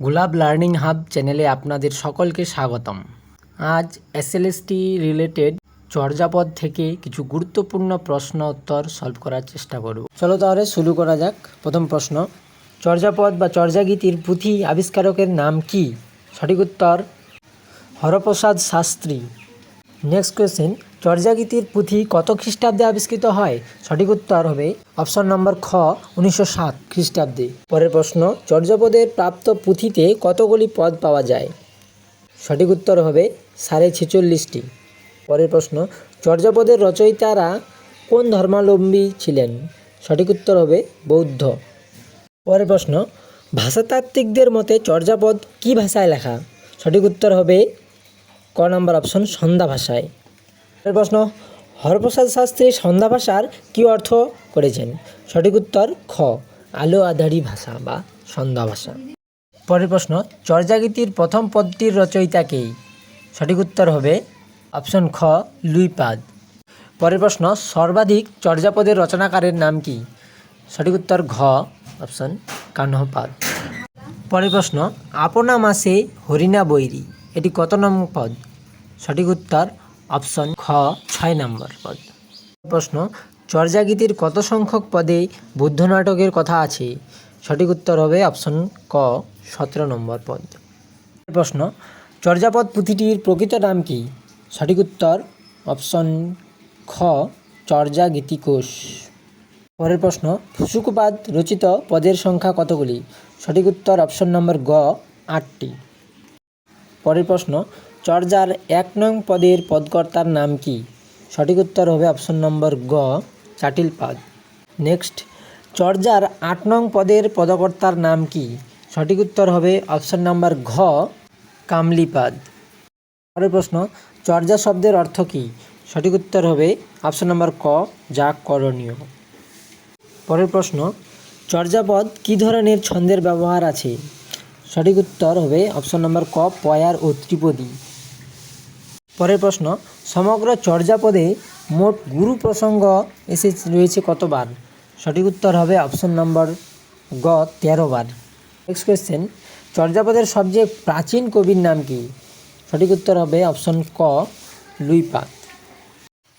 গোলাপ learning hub চ্যানেলে আপনাদের সকলকে স্বাগতম। আজ এসএলএসটি রিলেটেড চর্যাপদ থেকে কিছু গুরুত্বপূর্ণ প্রশ্ন উত্তর সলভ করার চেষ্টা করব। চলো তাহলে শুরু করা যাক। প্রথম প্রশ্ন, চর্যাপদ বা চর্যাগীতির পুঁথি আবিষ্কারকের নাম কি? সঠিক উত্তর, হরপ্রসাদ শাস্ত্রী। নেক্সট কোয়েশ্চেন চর্যাগীতির পুঁথি কত খ্রিস্টাব্দে আবিষ্কৃত হয়? সঠিক উত্তর হবে অপশন নম্বর খ, উনিশশো সাত খ্রিস্টাব্দে। পরের প্রশ্ন, চর্যাপদের প্রাপ্ত পুঁথিতে কতগুলি পদ পাওয়া যায়? সঠিক উত্তর হবে সাড়ে ছেচল্লিশটি। পরের প্রশ্ন, চর্যাপদের রচয়িতারা কোন ধর্মাবলম্বী ছিলেন? সঠিক উত্তর হবে বৌদ্ধ। পরের প্রশ্ন, ভাষাতাত্ত্বিকদের মতে চর্যাপদ কী ভাষায় লেখা? সঠিক উত্তর হবে ক নম্বর অপশন, সন্ধ্যা ভাষায়। প্রশ্ন, হরপ্রসাদ শাস্ত্রী সন্ধ্যা ভাষার কী অর্থ করেছেন? সঠিক উত্তর, খ, আলো আধারি ভাষা বা সন্ধ্যা ভাষা। পরের প্রশ্ন, চর্যাগীতির প্রথম পদটির রচয়িতাকেই সঠিক উত্তর হবে অপশন খ, লুইপাদ। পরের প্রশ্ন, সর্বাধিক চর্যাপদের রচনাকারের নাম কি? সঠিক উত্তর, ঘ, অপশন কাহ্নপাদ পরের প্রশ্ন, আপনা মাসে হরিণা বৈরী, এটি কত নম্বর পদ? সঠিক উত্তর অপশন খ, ছয় নম্বর পদ। প্রশ্ন, চর্যাগীতির কত সংখ্যক পদে বুদ্ধ নাটকের কথা আছে? সঠিক উত্তর হবে অপশন ক, সতেরো নম্বর পদ। প্রশ্ন, চর্যাপদ পুঁথিটির প্রকৃত নাম কি? সঠিক উত্তর, অপশন খ চর্যা গীতিকোষ পরের প্রশ্ন, ফুসুকুপাদ রচিত পদের সংখ্যা কতগুলি? সঠিক উত্তর অপশন নম্বর গ, আটটি। পরের প্রশ্ন চর্যার এক নং পদের পদকর্তার নাম কি? সঠিক উত্তর হবে অপশন নম্বর গ চাটিলপাদ নেক্সট, চর্যার আট নং পদের পদকর্তার নাম কি? সঠিক উত্তর হবে অপশন নম্বর ঘ কামলিপাদ পরের প্রশ্ন, চর্যা শব্দের অর্থ কী? সঠিক উত্তর হবে অপশন নম্বর ক, যা করণীয়। পরের প্রশ্ন চর্যাপদ কী ধরনের ছন্দের ব্যবহার আছে? সঠিক উত্তর হবে অপশন নম্বর ক, পয়ার ও ত্রিপদী। পরের প্রশ্ন, সমগ্র চর্যাপদে মোট গুরু প্রসঙ্গ এসে রয়েছে কতবার? সঠিক উত্তর হবে অপশন নম্বর গ, তেরো বার। নেক্সট কোয়েশ্চেন চর্যাপদের সবচেয়ে প্রাচীন কবির নাম কি? সঠিক উত্তর হবে অপশন ক, লুইপাত।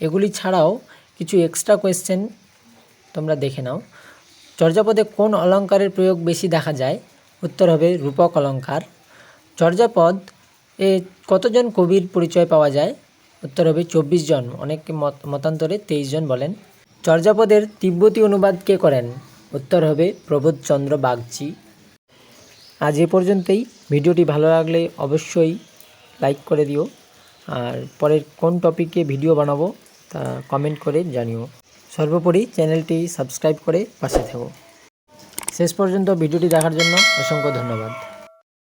এগুলি ছাড়াও কিছু এক্সট্রা কোয়েশ্চেন তোমরা দেখে নাও। চর্যাপদে কোন অলঙ্কারের প্রয়োগ বেশি দেখা যায়? উত্তর হবে রূপক অলঙ্কার। চর্যাপদ কতজন কবির পরিচয় পাওয়া যায়? উত্তর হবে চব্বিশ জন। অনেক মত, মতান্তরে তেইশ জন বলেন। চর্যাপদের তিব্বতী অনুবাদ কে করেন? উত্তর হবে প্রবোধচন্দ্র বাগচি। আজ এ পর্যন্তই। ভিডিওটি ভালো লাগলে অবশ্যই লাইক করে দিও। আর পরের কোন টপিকে ভিডিও বানাবো তা কমেন্ট করে জানিও। সর্বোপরি চ্যানেলটি সাবস্ক্রাইব করে পাশে থেকো। শেষ পর্যন্ত ভিডিওটি দেখার জন্য অসংখ্য ধন্যবাদ।